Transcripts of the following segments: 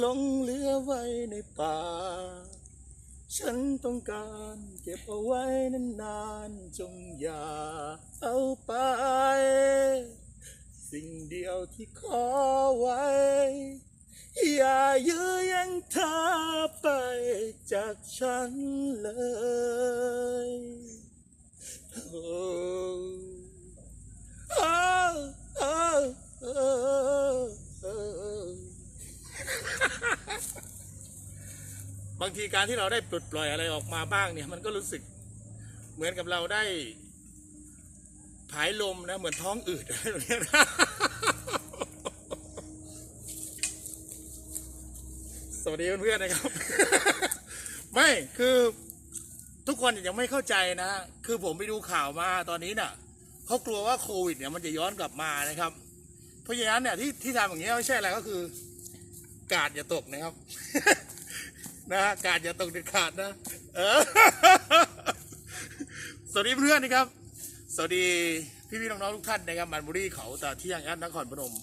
หลงเหลือไว้ในป่า ฉันต้องการเก็บเอาไว้นานๆจงอย่าเอาไป สิ่งเดียวที่ขอไว้ อย่ายื้อยังเธอไปจากฉันเลยโอ้โอ้โอ้โอ้โอ้ บางทีการที่เราได้ปลดปล่อยอะไรออกมาบ้างเนี่ย มันก็รู้สึกเหมือนกับเราได้ผายลมนะ เหมือนท้องอืดอะไรแบบนี้นะสวัสดีเพื่อนๆนะครับ ไม่คือทุกคนยังไม่เข้าใจนะ คือผมไปดูข่าวมาตอนนี้น่ะเขากลัวว่าโควิดเนี่ยมันจะย้อนกลับมานะครับ เพราะฉะนั้นเนี่ยที่ที่ทำอย่างนี้ยไม่ใช่อะไรก็คือ กาดอย่าตกนะครับนะฮะกาดอย่าตกเด็ดขาดนะ เออ สวัสดีเพื่อนนะครับ สวัสดีพี่ๆน้องๆทุกท่านนะครับมันบุรีเขาตาเที่ยงแอดนครพนม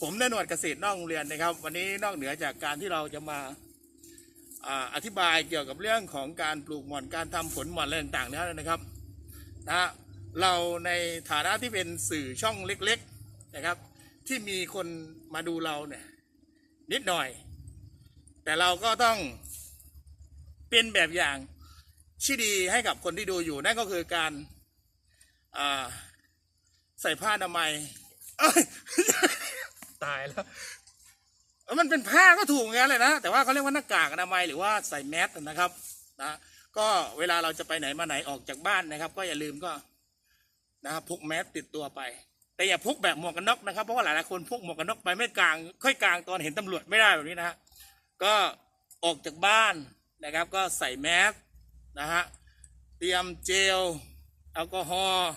ผมได้หนวดเกษตรนอกโรงเรียนนะครับ วันนี้นอกเหนือจากการที่เราจะมาอธิบายเกี่ยวกับเรื่องของการปลูกหม่อนการทำผลหม่อนอะไรต่างๆแล้วนะครับนะเราในฐานะที่เป็นสื่อช่องเล็ก ๆนะครับ ที่มีคนมาดูเราเนี่ย นิดหน่อย แต่เราก็ต้องเป็นแบบอย่างที่ดีให้กับคนที่ดูอยู่นั่นก็คือการอ่าใส่ผ้าอนามัยเอ้ยตายแล้วเออมันเป็นผ้าก็ถูกงั้นเลยนะ แต่ว่าเขาเรียกว่าหน้ากากอนามัยหรือว่าใส่แมสนะครับนะก็เวลาเราจะไปไหนมาไหนออกจากบ้านนะครับ ก็อย่าลืมก็นะครับพกแมสติดตัวไป แต่อย่าพกแบบหมวกกันน็อกนะครับเพราะว่าหลายๆคนพกหมวกกันน็อกไปไม่กลาง ค่อยกลางตอนเห็นตำรวจไม่ได้แบบนี้นะฮะก็ออกจากบ้านนะครับ ก็ใส่แมสนะฮะเตรียมเจลแอลกอฮอล์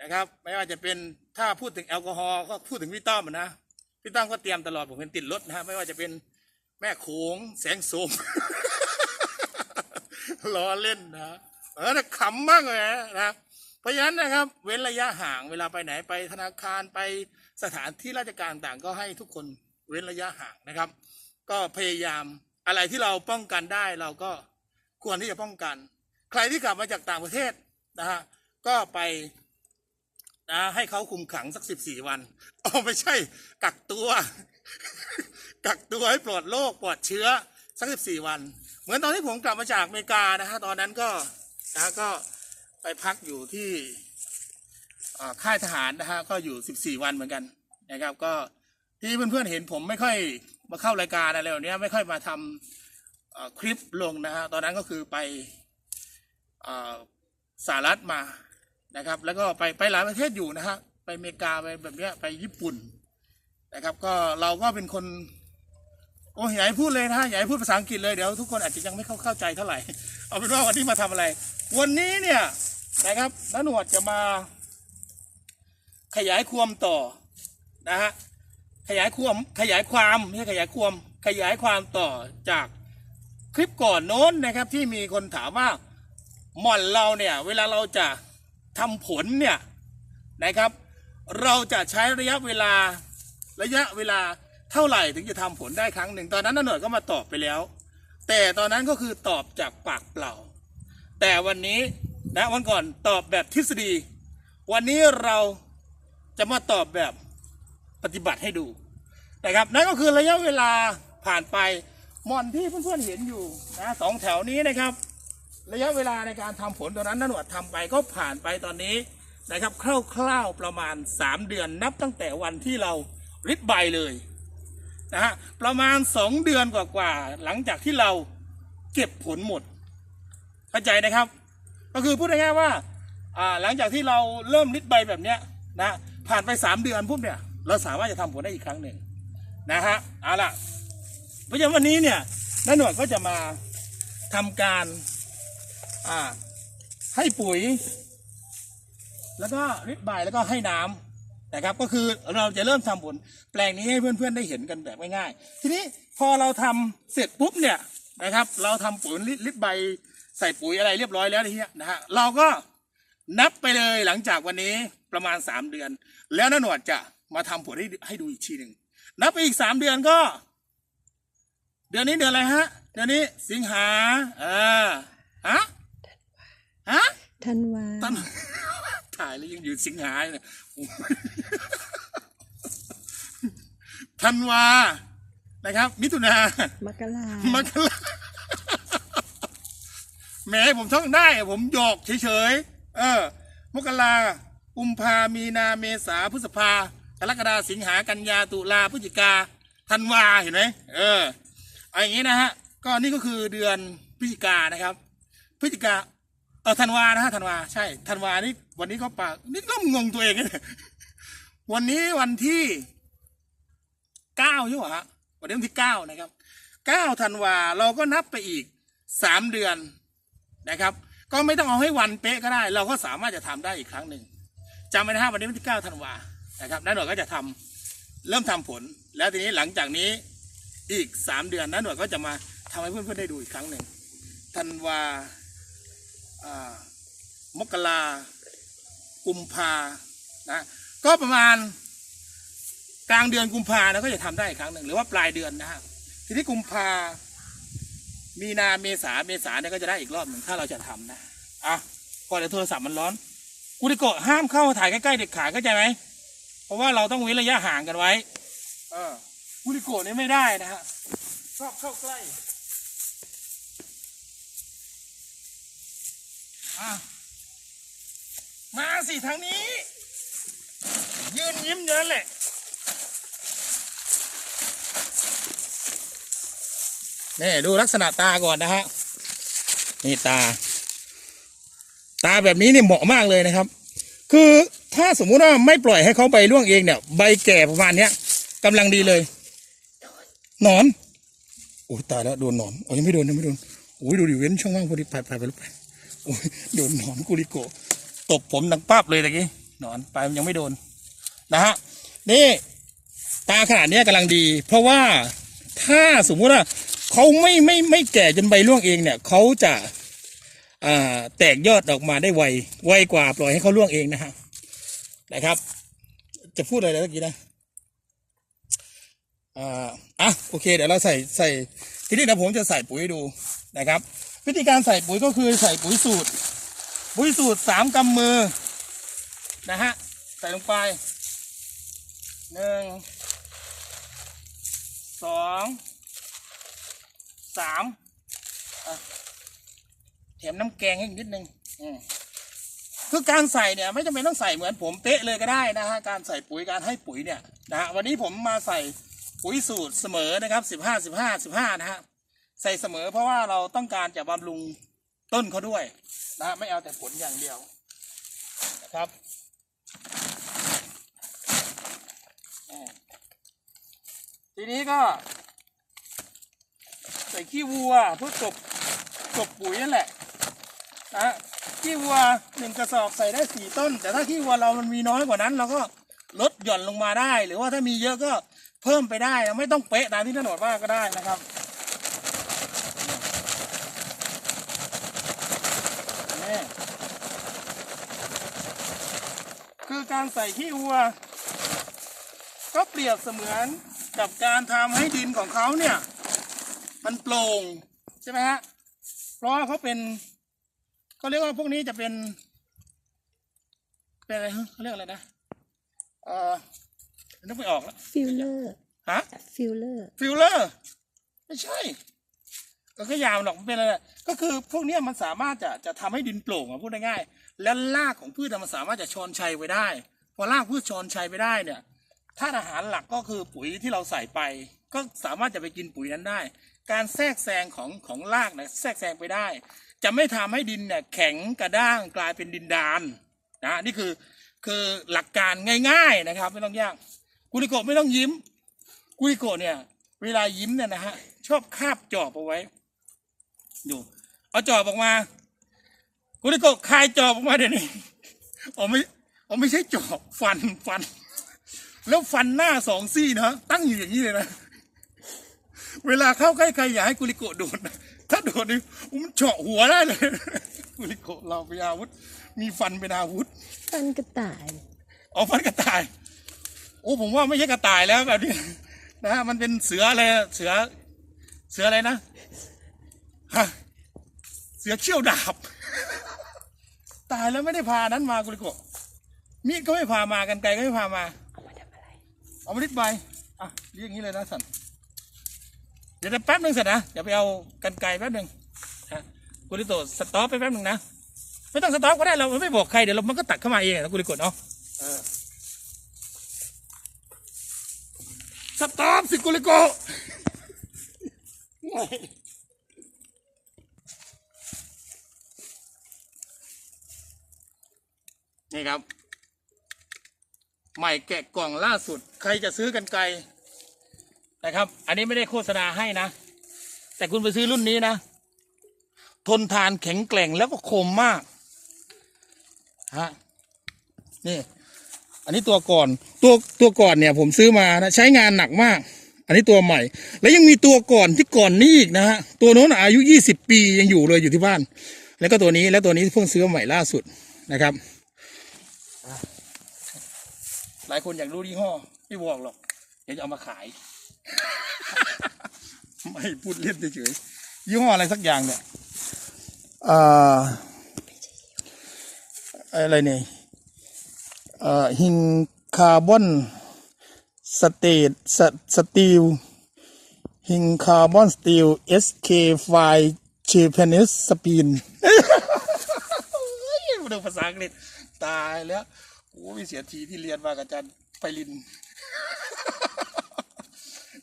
นะครับ ไม่ว่าจะเป็นถ้าพูดถึงแอลกอฮอล์ก็พูดถึงพี่ต้อมอะนะพี่ต้อมก็เตรียมตลอดผมเป็นติดรถนะฮะไม่ว่าจะเป็นแม่โขงแสงโสมล้อเล่นนะเออขำมากเลยนะ เพราะฉะนั้นนะครับ เว้นระยะห่างเวลาไปไหนไปธนาคารไปสถานที่ราชการต่างก็ให้ทุกคนเว้นระยะห่างนะครับ ก็พยายามอะไรที่เราป้องกันได้เราก็ควรที่จะป้องกัน ใครที่กลับมาจากต่างประเทศนะฮะก็ไปนะให้เขาคุมขังสักสิบสี่วันอ๋อไม่ใช่กักตัว กักตัวให้ปลอดโรคปลอดเชื้อสักสิบสี่วัน เหมือนตอนที่ผมกลับมาจากอเมริกานะฮะตอนนั้นก็นะก็ ไปพักอยู่ที่ค่ายทหารนะฮะก็อยู่สิบสี่วันเหมือนกันนะครับ ก็ที่เพื่อนๆเห็นผมไม่ค่อยมาเข้ารายการอะไรแบบนี้ไม่ค่อยมาทำคลิปลงนะฮะตอนนั้นก็คือไปอสหรัฐมานะครับ แล้วก็ไปไปหลายประเทศอยู่นะฮะไปอเมริกาไปแบบนี้ไปญี่ปุ่นนะครับ ก็เราก็เป็นคนโอ้ยอย่าให้พูดเลยนะฮะอย่าให้พูดภาษาอังกฤษเลยเดี๋ยวทุกคนอาจจะยังไม่เข้าเข้าใจเท่าไหร่เอาเป็นว่าวันนี้มาทำอะไร วันนี้เนี่ย นะครับน้าหนวดจะมาขยายความต่อนะฮะขยายความขยายความไม่ใช่ขยายความขยายความต่อจากคลิปก่อนโน้นนะครับที่มีคนถามว่าหม่อนเราเนี่ยเวลาเราจะทำผลเนี่ยนะครับ เราจะใช้ระยะเวลาระยะเวลาเท่าไหร่ถึงจะทำผลได้ครั้งหนึ่งตอนนั้นน้าหน่อยก็มาตอบไปแล้ว แต่ตอนนั้นก็คือตอบจากปากเปล่า แต่วันนี้ นะวันก่อนตอบแบบทฤษฎี วันนี้เราจะมาตอบแบบปฏิบัติให้ดูนะครับนั่นก็คือระยะเวลาผ่านไปหมอนที่เพื่อนๆเห็นอยู่นะสองแถวนี้นะครับ ระยะเวลาในการทำผลตอนนั้นนันหนวดทำไปก็ผ่านไปตอนนี้นะครับคร่าวๆประมาณ 3 เดือนนับตั้งแต่วันที่เราริดใบเลยนะฮะประมาณ 2 เดือนกว่าๆหลังจากที่เราเก็บผลหมดเข้าใจนะครับ ก็คือพูดง่ายๆว่าหลังจากที่เราเริ่มริดใบแบบเนี้ยนะผ่านไป 3 เดือนปุ๊บเนี่ยเราสามารถจะทำผลได้อีกครั้งหนึ่งนะฮะเอาล่ะเพราะฉะนั้นวันนี้เนี่ยนันหน่วดก็จะมาทำการอ่าให้ปุ๋ย แล้วก็ริดใบแล้วก็ให้น้ำนะครับก็คือเราจะเริ่มทำผลแปลงนี้ให้เพื่อนๆได้เห็นกันแบบง่ายๆทีนี้พอเราทำเสร็จปุ๊บเนี่ยนะครับ เราทำปุ๋ยริดริดใบ ใส่ปุ๋ยอะไรเรียบร้อยแล้วทีเนี้ยนะฮะเราก็นับไปเลยหลังจากวันนี้ประมาณสามเดือน แล้วน้าหนวดจะมาทำผลให้ให้ดูอีกทีหนึ่งนับไปอีกสามเดือนก็ เดือนนี้เดือนอะไรฮะ เดือนนี้สิงหาเออฮะฮะธันวาตั้นถ่ายแล้วยังอยู่สิงหาอยู่เนี่ยธันวานะครับ มิถุนามกรามกรา แหมผมท่องได้ ผมหยอกเฉยๆเออ มกรากุมภามีนาเมษาพฤษภากรกฎาสิงหากันยาตุลาพฤศจิกาธันวาเห็นไหมเออเอาอย่างนี้นะฮะก็นี่ก็คือเดือนพฤศจิกานะครับ พฤศจิกาเออธันวานะฮะธันวาใช่ธันวานี่วันนี้ก็ปากนี่ก็งงตัวเองเนี่ยวันนี้วันที่เก้าใช่ไหมฮะวันนี้วันที่เก้านะครับเก้าธันวาเราก็นับไปอีกสามเดือน นะครับ ก็ไม่ต้องเอาให้วันเป๊ะก็ได้ เราก็สามารถจะทำได้อีกครั้งหนึ่งจำไว้นะฮะวันนี้วันที่เก้าธันวานะครับนั่นหน่วยก็จะทำเริ่มทำผล แล้วทีนี้หลังจากนี้อีกสามเดือนนั่นหน่วยก็จะมาทำให้เพื่อนๆได้ดูอีกครั้งหนึ่งธันวาอ่ามกรากุมภานะก็ประมาณกลางเดือนกุมภานะก็จะทำได้อีกครั้งหนึ่งหรือว่าปลายเดือนนะฮะทีนี้กุมภา มีนาเมษาเมษาเนี่ยก็จะได้อีกรอบหนึ่งถ้าเราจะทำนะอะพอนเดี๋ยวโทรศัพท์มันร้อนกุริโกะห้ามเข้าถ่ายใกล้ๆเด็กขาเข้าใจไหมเพราะว่าเราต้องเว้นระยะห่างกันไว้ เออกุริโกะนี่ยไม่ได้นะฮะชอบเข้าใกล้อะมาสิทางนี้ ยืนยิ้มเยินแหละ นี่ดูลักษณะตาก่อนนะฮะนี่ตา ตาแบบนี้เนี่ยเหมาะมากเลยนะครับ คือถ้าสมมุติว่าไม่ปล่อยให้เขาใบร่วงเองเนี่ย ใบแก่ประมาณเนี้ยกำลังดีเลยหนอนโอ้ตายแล้วโดนหนอนอ๋อยังไม่โดนยังไม่โดนโอ้ยดูดิเว้นช่องว่างพอดีไปไปไปลุกไปโอ้ยโดนหนอนกุริโกตบผมดังปั๊บเลยตะกี้หนอนไปมันยังไม่โดนนะฮะนี่ตาขนาดเนี้ยกำลังดี เพราะว่าถ้าสมมุติว่า เขาไม่ไม่ไม่แก่จนใบร่วงเองเนี่ยเขาจะแตกยอดออกมาได้ไวไวกว่าปล่อยให้เขาร่วงเองนะฮะนะครับ จะพูดอะไรนะเมื่อกี้นะอ่าอะโอเค เดี๋ยวเราใส่ใส่ทีนี้เดี๋ยวผมจะใส่ปุ๋ยดูนะครับ วิธีการใส่ปุ๋ยก็คือใส่ปุ๋ยสูตร ปุ๋ยสูตรสามกำมือนะฮะใส่ลงไปหนึ่งสอง สามแถมน้ำแกงให้นิดนึงคือการใส่เนี่ยไม่จำเป็นต้องใส่เหมือนผมเป๊ะเลยก็ได้นะฮะการใส่ปุ๋ยการให้ปุ๋ยเนี่ยนะฮะวันนี้ผมมาใส่ปุ๋ยสูตรเสมอนะครับสิบห้าสิบห้าสิบห้านะฮะใส่เสมอเพราะว่าเราต้องการจะบำรุงต้นเขาด้วยนะฮะไม่เอาแต่ผลอย่างเดียวนะครับทีนี้ก็ ใส่ขี้วัวเพื่อกบกบปุ๋ยนั่นแหละนะฮะขี้วัวหนึ่งกระสอบใส่ได้สี่ต้น แต่ถ้าขี้วัวเรามันมีน้อยกว่านั้นเราก็ลดหย่อนลงมาได้ หรือว่าถ้ามีเยอะก็เพิ่มไปได้ไม่ต้องเป๊ะตามที่ถนนว่าก็ได้นะครับนี่คือการใส่ขี้วัว ก็เปรียบเสมือนกับการทำให้ดินของเขาเนี่ย มันโปร่งใช่ไหมฮะเพราะว่าเขาเป็นเขาเรียกว่าพวกนี้จะเป็น เป็นอะไรฮะเขาเรียกอะไรนะเออนึกไม่ออกแล้วฟิลเลอร์ฮะฟิลเลอร์ฟิลเลอร์ไม่ใช่ก็แค่ยาวหรอกมันเป็นอะไรก็คือพวกเนี้ยมันสามารถจะจะทำให้ดินโปร่งอะพูดง่ายๆและรากของพืชอะมันสามารถจะชอนชัยไว้ได้ พอรากพืชชอนชัยไปได้เนี่ยธาตุอาหารหลักก็คือปุ๋ยที่เราใส่ไป ก็สามารถจะไปกินปุ๋ยนั้นได้ การแทรกแซงของของรากเนี่ยแทรกแซงไปได้ จะไม่ทำให้ดินเนี่ยแข็งกระด้างกลายเป็นดินดานนะนี่คือคือหลักการง่ายๆนะครับ ไม่ต้องยากกุลิโกไม่ต้องยิ้ม กุลิโกเนี่ย เวลายิ้มเนี่ยนะฮะชอบคาบจอบเอาไว้ดูเอาจอบออกมากุลิโกคายจอบออกมาเดี๋ยวนี้อ๋อไม่อ๋อไม่ใช่จอบฟันฟัน แล้วฟันหน้าสองซี่นะตั้งอยู่อย่างนี้เลยนะ เวลาเข้าใกล้ใครอย่าให้กุลิโกะโดนนะถ้าโดนนี่มันเจาะหัวได้เลย กุลิโกะเราเป็นอาวุธ มีฟันเป็นอาวุธ ฟันกระต่ายเอาฟันกระต่าย โอ้ผมว่าไม่ใช่กระต่ายแล้วแบบนี้นะฮะมันเป็นเสืออะไรอะเสือ เสืออะไรนะฮะเสือเขี้ยวดาบ ตายแล้วไม่ได้พานั้นมากุลิโกะมีดก็ไม่พามากันไกลก็ไม่พามา เอามาทำอะไร เอามาดิดใบอะเรียกอย่างนี้เลยนะสัน เดี๋ยวแป๊บหนึ่งสันนะเดี๋ยวไปเอากันไกลแป๊บหนึ่งฮะกุลิโตสต็อปไปแป๊บหนึ่งนะไม่ต้องสต็อปก็ได้เราไม่บอกใครเดี๋ยวเรามันก็ตัดเข้ามาเองนะกุลิโกเนาะสต็อปสิกุลิโกนี่ครับ ใหม่แกะกล่องล่าสุด ใครจะซื้อกันไกล นะครับ อันนี้ไม่ได้โฆษณาให้นะ แต่คุณไปซื้อรุ่นนี้นะ ทนทานแข็งแกร่งแล้วก็คมมากฮะนี่ อันนี้ตัวก่อนตัวตัวก่อนเนี่ย ผมซื้อมานะใช้งานหนักมาก อันนี้ตัวใหม่ แล้วยังมีตัวก่อนที่ก่อนนี้อีกนะฮะตัวโน้นอายุยี่สิบปียังอยู่เลยอยู่ที่บ้าน แล้วก็ตัวนี้แล้วตัวนี้เพิ่งซื้อมาใหม่ล่าสุดนะครับ หลายคนอยากรู้ยี่ห้อไม่บอกหรอกเดี๋ยวจะเอามาขาย ไม่พูดเล่นเฉยๆยี่ห้ออะไรสักอย่างเนี่ยอ่าอะไรเนี่ยเอ่อฮิงคาร์บอนสเตตสตีลฮิงคาร์บอนสตีลเอสเคไฟเชเพนิสสปีนมาดูภาษาอังกฤษตายแล้วโอ้ยเสียทีที่เรียนมากับอาจารย์ไพลิน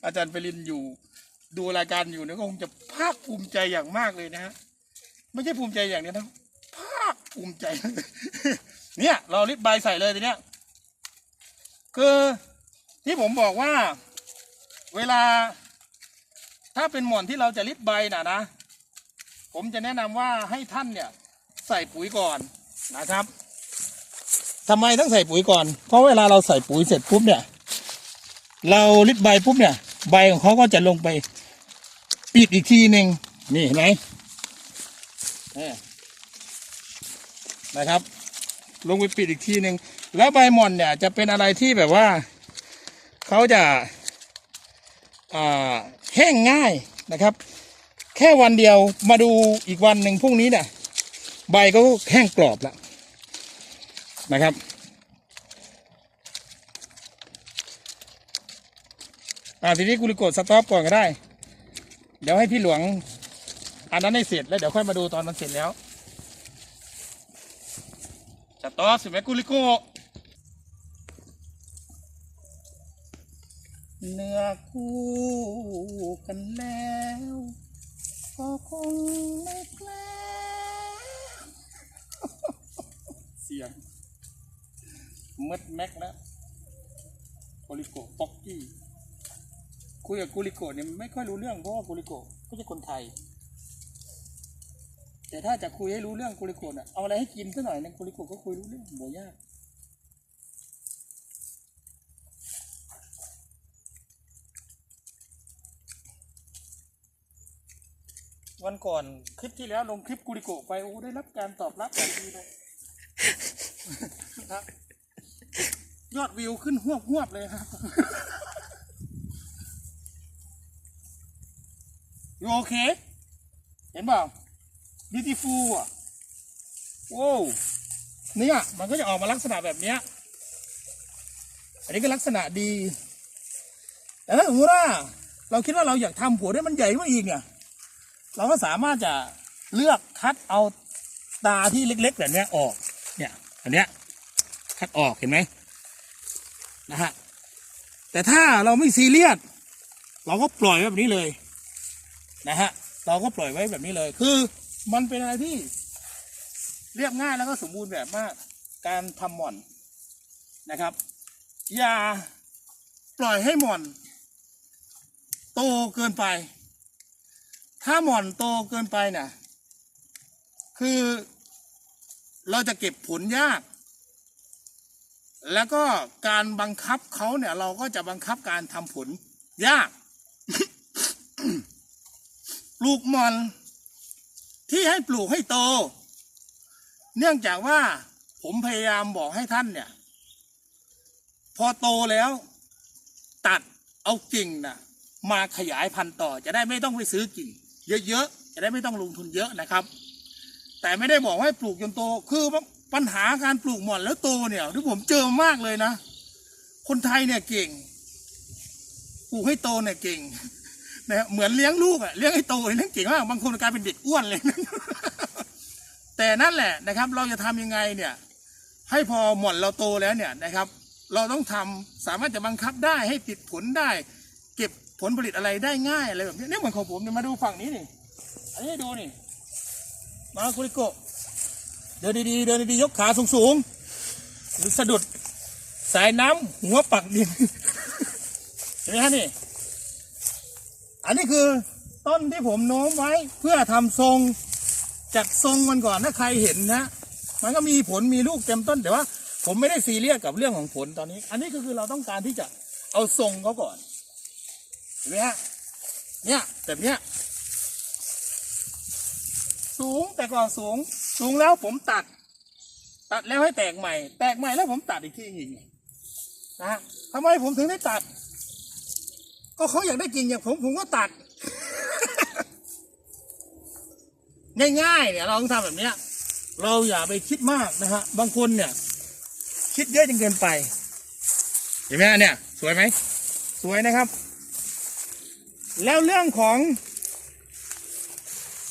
อาจารย์ไพลินอยู่ ดูรายการอยู่เนี่ยก็คงจะภาคภูมิใจอย่างมากเลยนะฮะไม่ใช่ภูมิใจอย่างเดียวนะภาคภูมิใจ เนี่ย เราลิบใบใส่เลยทีเนี้ยคือที่ผมบอกว่า เวลา ถ้าเป็นหมอนที่เราจะลิบใบน่ะนะผมจะแนะนำว่าให้ท่านเนี่ย ใส่ปุ๋ยก่อนนะครับทำไมต้องใส่ปุ๋ยก่อน เพราะเวลาเราใส่ปุ๋ยเสร็จปุ๊บเนี่ย เราลิดใบปุ๊บเนี่ย ใบของเขาก็จะลงไปปิดอีกทีหนึ่งนี่เห็นไหมนะครับ ลงไปปิดอีกทีหนึ่งแล้วใบหม่อนเนี่ย จะเป็นอะไรที่แบบว่าเขาจะาแห้งง่ายนะครับ แค่วันเดียวมาดูอีกวันหนึ่งพรุ่งนี้เนี่ยใบก็แห้งกรอบแล้วนะครับ อ่าทีนี้กุลิโกดสต็อปก่อนก็ได้ เดี๋ยวให้พี่หลวง อันนั้นให้เสร็จแล้วเดี๋ยวค่อยมาดูตอนมันเสร็จแล้วสต็อปสิไหมกุลิโกะเนื้อคู่กันแล้วก็คงไม่แกล้งเสียงมืดแม็กแล้วกุลิโกะป๊อกกี้ คุยกับกุลิโกะเนี่ยไม่ค่อยรู้เรื่องเพราะว่ากุลิโกะก็จะคนไทย แต่ถ้าจะคุยให้รู้เรื่องกุลิโกะน่ะเอาอะไรให้กินสักหน่อยนึงกุลิโกะก็คุยรู้เรื่องโหยากวันก่อนคลิปที่แล้วลงคลิปกุลิโกไปโอ้ได้รับการตอบรับอย่างดีเลยยอดวิวขึ้นหวบหวบๆเลยครับ ยูโอเคเห็นเปล่า beautiful อะโว้เนี่ยมันก็จะออกมาลักษณะแบบเนี้ยอันนี้ก็ลักษณะดี แต่ถ้าสมมติว่าเราคิดว่าเราอยากทำหัวได้มันใหญ่กว่าอีกเนี่ย เราก็สามารถจะเลือกคัดเอาตาที่เล็กๆแบบนี้ออก เนี่ย อันเนี้ยคัดออกเห็นไหมนะฮะ แต่ถ้าเราไม่ซีเรียสเราก็ปล่อยแบบนี้เลย นะฮะเราก็ปล่อยไว้แบบนี้เลย คือมันเป็นอะไรที่เรียบง่ายแล้วก็สมบูรณ์แบบมาก การทำหม่อนนะครับ อย่าปล่อยให้หม่อน โตเกินไป ถ้าหม่อนโตเกินไปน่ะคือเราจะเก็บผลยาก แล้วก็การบังคับเขาเนี่ยเราก็จะบังคับการทำผลยาก ปลูกหมอน ที่ให้ปลูกให้โต เนื่องจากว่าผมพยายามบอกให้ท่านเนี่ย พอโตแล้ว ตัดเอากิ่งน่ะมาขยายพันธุ์ต่อ จะได้ไม่ต้องไปซื้อกิ่ง เยอะๆจะได้ไม่ต้องลงทุนเยอะนะครับ แต่ไม่ได้บอกให้ปลูกจนโต คือปัญหาการปลูกหม่อนแล้วโตเนี่ยที่ผมเจอมากเลยนะ คนไทยเนี่ยเก่ง ปลูกให้โตเนี่ยเก่ง นะเหมือนเลี้ยงลูกอะเลี้ยงให้โตเนี่ยเลี้ยงเก่งมากบางคนกลายเป็นเด็กอ้วนเลย แต่นั่นแหละนะครับ เราจะทำยังไงเนี่ย ให้พอหม่อนเราโตแล้วเนี่ยนะครับ เราต้องทำสามารถจะบังคับได้ให้ติดผลได้ เก็บผลผลิตอะไรได้ง่ายอะไรแบบนี้เนี่ยเหมือนของผมเนี่ยมาดูฝั่งนี้นี่อันนี้ดูนี่มาคุริโกเดินดีๆเดินดีๆยกขาสูงๆหรือสะดุดสายน้ำหัวปักดินเห็นไหมฮะนี่ อันนี้คือต้นที่ผมโน้มไว้เพื่อทำทรงจัดทรงมันก่อนถ้าใครเห็นนะมันก็มีผลมีลูกเต็มต้นแต่ว่า ผมไม่ได้ซีเรียสกับเรื่องของผลตอนนี้ อันนี้ก็คือเราต้องการที่จะเอาทรงเขาก่อนเห็นไหมฮะเนี่ยแบบเนี้ยสูงแต่ก่อนสูง สูงแล้วผมตัด ตัดแล้วให้แตกใหม่ แตกใหม่แล้วผมตัดอีกทีหนึ่งนะทำไมผมถึงได้ตัด ก็เขาอยากได้กิ่งอย่างผมผมก็ตัด ง่ายๆเนี่ยเราต้องทำแบบเนี้ย เราอย่าไปคิดมากนะฮะบางคนเนี่ย คิดเยอะจนเกินไปเห็นไหมเนี่ย สวยไหมสวยนะครับ แล้วเรื่องของ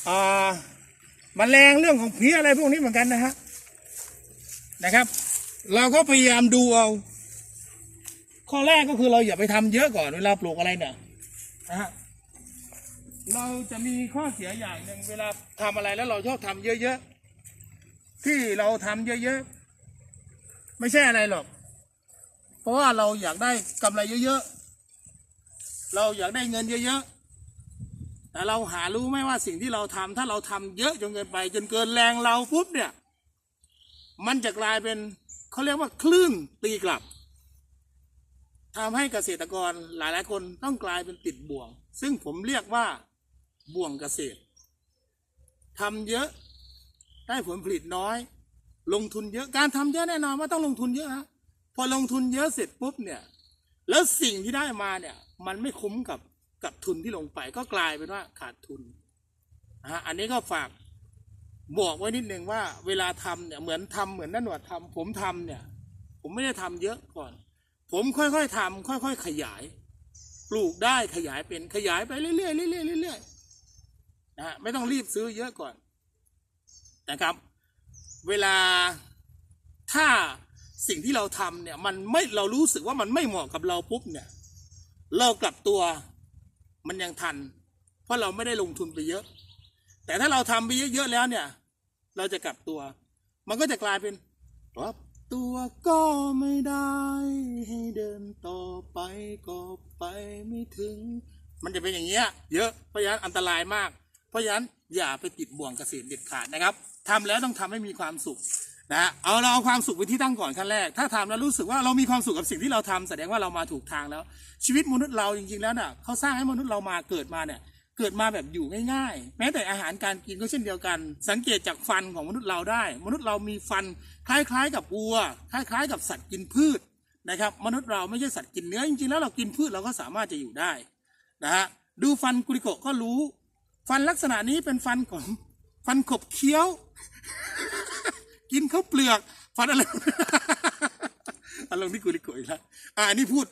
อ่าแมลงเรื่องของผีอะไรพวกนี้เหมือนกันนะฮะนะครับ เราก็พยายามดูเอา ข้อแรกก็คือเราอย่าไปทำเยอะก่อนเวลาปลูกอะไรเนี่ยนะฮะเราจะมีข้อเสียอย่างหนึ่งเวลาทำอะไรแล้วเราชอบทำเยอะๆที่เราทำเยอะๆไม่ใช่อะไรหรอก เพราะว่าเราอยากได้กำไรเยอะๆเราอยากได้เงินเยอะๆแต่เราหารู้ไหมว่าสิ่งที่เราทำถ้าเราทำเยอะจนเกินไป จนเกินแรงเราปุ๊บเนี่ย มันจะกลายเป็นเขาเรียกว่าคลื่นตีกลับ ทำให้เกษตรกรหลาย ๆ คนต้องกลายเป็นติดบ่วง ซึ่งผมเรียกว่าบ่วงเกษตรทำเยอะได้ผลผลิตน้อย ลงทุนเยอะการทำเยอะแน่นอนว่าต้องลงทุนเยอะฮะพอลงทุนเยอะเสร็จปุ๊บเนี่ย แล้วสิ่งที่ได้มาเนี่ย มันไม่คุ้มกับกับทุนที่ลงไปก็กลายเป็นว่าขาดทุนนะฮะอันนี้ก็ฝากบอกไว้นิดนึงว่าเวลาทำเนี่ยเหมือนทำเหมือนนั่นหนวดทำผมทำเนี่ย ผมไม่ได้ทำเยอะก่อน ผมค่อยๆทำค่อย ๆ ขยาย ปลูกได้ขยายเป็นขยายไปเรื่อยๆเรื่อยๆเรื่อยๆนะฮะไม่ต้องรีบซื้อเยอะก่อนนะครับ เวลาถ้าสิ่งที่เราทำเนี่ยมันไม่เรารู้สึกว่ามันไม่เหมาะกับเราปุ๊บเนี่ยเรากลับตัวมันยังทัน เพราะเราไม่ได้ลงทุนไปเยอะ แต่ถ้าเราทำไปเยอะๆแล้วเนี่ย เราจะกลับตัว มันก็จะกลายเป็นกลับ ตัวก็ไม่ได้ ให้เดินต่อไปก็ไปไม่ถึง มันจะเป็นอย่างเงี้ยเยอะเพราะฉะนั้นอันตรายมาก เพราะฉะนั้นอย่าไปติดบ่วงเกษตรเด็ดขาดนะครับทำแล้วต้องทำให้มีความสุขนะเอาเราเอาความสุขไปที่ตั้งก่อนขั้นแรก ถ้าทำแล้วรู้สึกว่าเรามีความสุขกับสิ่งที่เราทำแสดงว่าเรามาถูกทางแล้ว ชีวิตมนุษย์เราจริงๆแล้วน่ะเขาสร้างให้มนุษย์เรามาเกิดมาเนี่ย เกิดมาแบบอยู่ง่ายๆ แม้แต่อาหารการกินก็เช่นเดียวกัน สังเกตจากฟันของมนุษย์เราได้ มนุษย์เรามีฟันคล้ายๆ กับวัว คล้ายๆ กับสัตว์กินพืชนะครับ มนุษย์เราไม่ใช่สัตว์กินเนื้อจริงๆแล้วเรากินพืชเราก็สามารถจะอยู่ได้นะฮะดูฟันกุริโกก็รู้ ฟันลักษณะนี้เป็นฟันของฟันขบเคี้ยว กินข้าวเปลือก ฟันอะไรอารมณ์ที่กุริโกอีกแล้วอ่าอันนี้พูด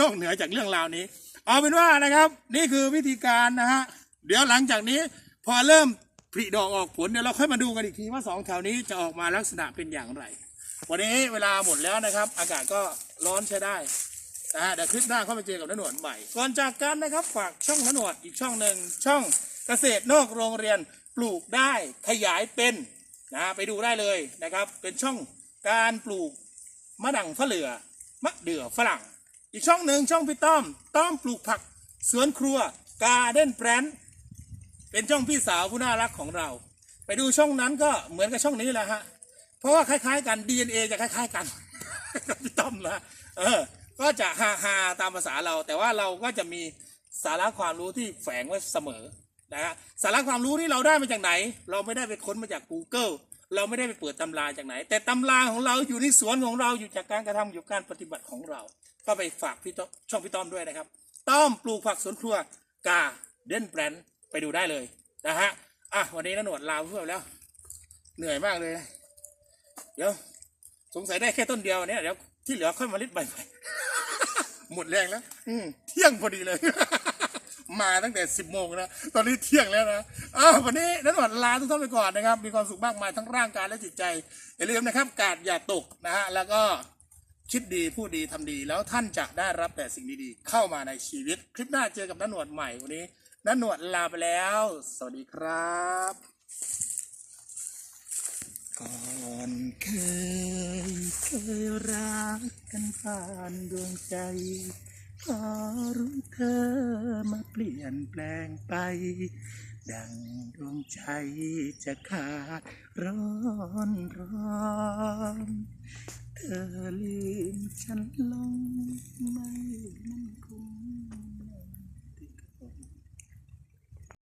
นอกเหนือจากเรื่องราวนี้ เอาเป็นว่านะครับ นี่คือวิธีการนะฮะเดี๋ยวหลังจากนี้พอเริ่มผลิดอกออกผลเดี๋ยวเราค่อยมาดูกันอีกทีว่าสองแถวนี้จะออกมาลักษณะเป็นอย่างไร วันนี้เวลาหมดแล้วนะครับ อากาศก็ร้อนใช้ได้นะฮะเดี๋ยวคลิปหน้าเข้ามาเจอกับนหนวดใหม่ก่อนจากกันนะครับฝากช่องนหนวดอีกช่องหนึ่งช่องเกษตรนอกโรงเรียนปลูกได้ขยายเป็นนะไปดูได้เลยนะครับ เป็นช่องการปลูกมะดังฝเหลือมะเดื่อฝรั่ง อีกช่องหนึ่งช่องพี่ต้อม ต้อมปลูกผักสวนครัวกาเด้นแพรนเป็นช่องพี่สาวผู้น่ารักของเรา ไปดูช่องนั้นก็เหมือนกับช่องนี้แหละฮะ เพราะว่าคล้าย ๆ กัน DNA จะคล้ายๆ กันกับพี่ต้อมนะเออ ก็จะฮาฮาตามภาษาเรา แต่ว่าเราก็จะมีสาระความรู้ที่แฝงไว้เสมอนะฮะสาระความรู้ที่เราได้มาจากไหน เราไม่ได้ไปค้นมาจาก Google เราไม่ได้ไปเปิดตำราจากไหน แต่ตำราของเราอยู่ในสวนของเราอยู่จากการกระทำอยู่การปฏิบัติของเรา ก็ไปฝากพี่ต้อมช่องพี่ต้อมด้วยนะครับ ต้อมปลูกผักสวนครัวกาเด่นแปลนไปดูได้เลยนะฮะอะวันนี้นะหนวดลาเพื่อนแล้ว เหนื่อยมากเลยเดี๋ยวสงสัยได้แค่ต้นเดียวเนี่ยเดี๋ยวที่เหลือค่อยมาลิดใบใหม่หมดแรงแล้วอืมเที่ยงพอดีเลย มาตั้งแต่สิบโมงนะตอนนี้เที่ยงแล้วนะอ้าววันนี้นันหวัดลาทุกท่านไปก่อนนะครับ มีความสุขมากมายทั้งร่างกายและจิตใจอย่าลืมนะครับ กาดอย่าตกนะฮะแล้วก็ คิดดีพูดดีทำดี แล้วท่านจะได้รับแต่สิ่งดีๆ เข้ามาในชีวิต คลิปหน้าเจอกับนันหนวดใหม่วันนี้นันหนวดลาไปแล้ว สวัสดีครับก่อนเคยเคยรักกันผ่านดวงใจพอรู้เธอมาเปลี่ยนแปลงไป ดังดวงใจจะขาดร้อนร้อน เธอลืมฉันลงไม่มั่นคง